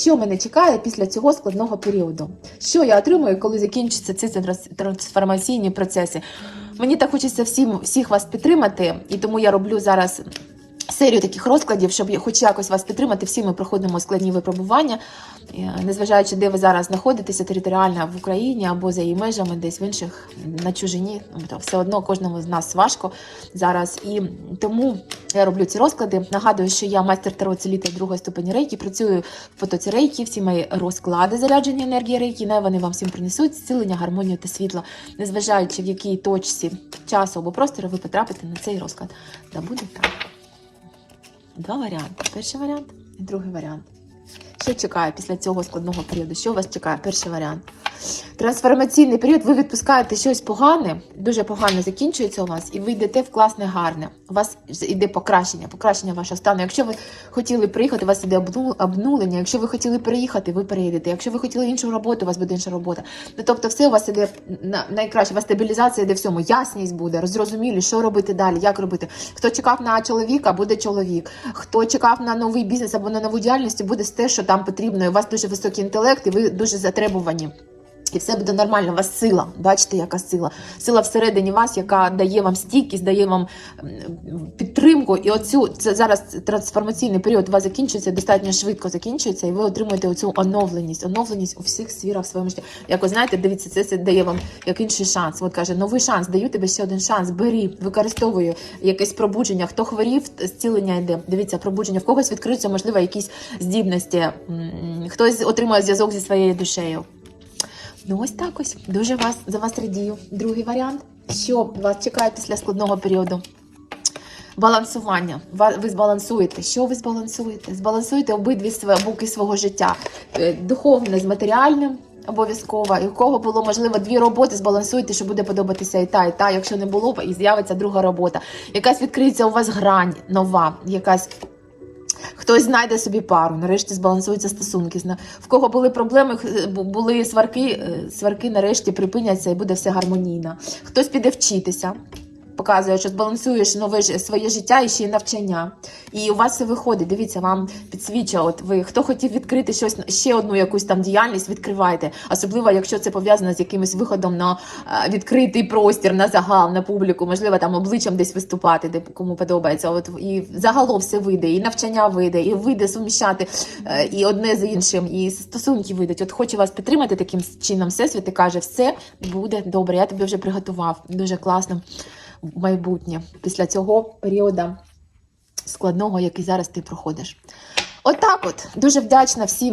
Що мене чекає після цього складного періоду? Що я отримую, коли закінчаться ці трансформаційні процеси? Мені так хочеться всім всіх вас підтримати, і тому я роблю зараз серію таких розкладів, щоб хоч якось вас підтримати. Всі ми проходимо складні випробування, е, незважаючи, де ви зараз знаходитеся територіально в Україні або за її межами, десь в інших на чужині. Ну, то все одно кожному з нас важко зараз. І тому я роблю ці розклади. Нагадую, що я майстер таро целіта другої ступені рейки. Працюю в потоці рейки. Всі мої розклади заряджені енергії рейки. Не вони вам всім принесуть зцілення, гармонію та світло, незважаючи в якій точці часу або простору ви потрапите на цей розклад. Да буде так. Два варіанти. Перший варіант і другий варіант. Що чекає після цього складного періоду? Що вас чекає? Перший варіант. Трансформаційний період, ви відпускаєте щось погане, дуже погано закінчується у вас, і ви йдете в класне гарне. У вас йде покращення, покращення вашого стану. Якщо ви хотіли приїхати, у вас обну- обнулення. Якщо ви хотіли переїхати, ви переїдете. Якщо ви хотіли іншу роботу, у вас буде інша робота. Ну тобто, все у вас іде на найкраще. У вас стабілізація йде всьому. Ясність буде, розрозумілі, що робити далі, як робити. Хто чекав на чоловіка, буде чоловік. Хто чекав на новий бізнес або на нову діяльність, буде те, що там потрібно. У вас дуже високий інтелект, і ви дуже затребувані. І все буде нормально. У вас сила. Бачите, яка сила? Сила всередині вас, яка дає вам стійкість, дає вам підтримку. І оцю це зараз трансформаційний період у вас закінчується достатньо швидко закінчується, і ви отримуєте оцю оновленість, оновленість у всіх сферах своєму житті. Як ви знаєте, дивіться, це, це дає вам як інший шанс. От каже, новий шанс, даю тобі ще один шанс. Бери, використовую якесь пробудження. Хто хворів, зцілення йде. Дивіться, пробудження. В когось відкриються, можливо, якісь здібності. Хтось отримує зв'язок зі своєю душею. Ну, ось так ось. Дуже вас за вас радію. Другий варіант. Що вас чекає після складного періоду? Балансування. Ва- Ви збалансуєте. Що ви збалансуєте? Збалансуєте обидві боки свого життя. Е, Духовне з матеріальним. Обов'язково, і у кого було можливо дві роботи, збалансуйте, що буде подобатися і та, і та. Якщо не було, і з'явиться друга робота. Якась відкриється у вас грань нова, якась Хтось знайде собі пару, нарешті збалансуються стосунки. В кого були проблеми, х- були сварки, е, сварки нарешті припиняться і буде все гармонійно. Хтось піде вчитися, показує, що збалансуєш нове своє життя і ще й навчання. І у вас все виходить. Дивіться, вам підсвічує. От ви хто хотів відкрити щось ще одну якусь там діяльність, відкривайте. Особливо, якщо це пов'язано з якимось виходом на е, відкритий простір, на загал, на публіку, можливо, там обличчям десь виступати, де кому подобається. От і загалом все вийде, і навчання вийде, і вийде суміщати е, і одне з іншим, і стосунки вийдуть. От хочу вас підтримати таким чином. Всесвіт і каже, все буде добре. Я тобі вже приготував. Дуже класно майбутнє після цього періоду складного, який зараз ти проходиш. Отак, от дуже вдячна всім.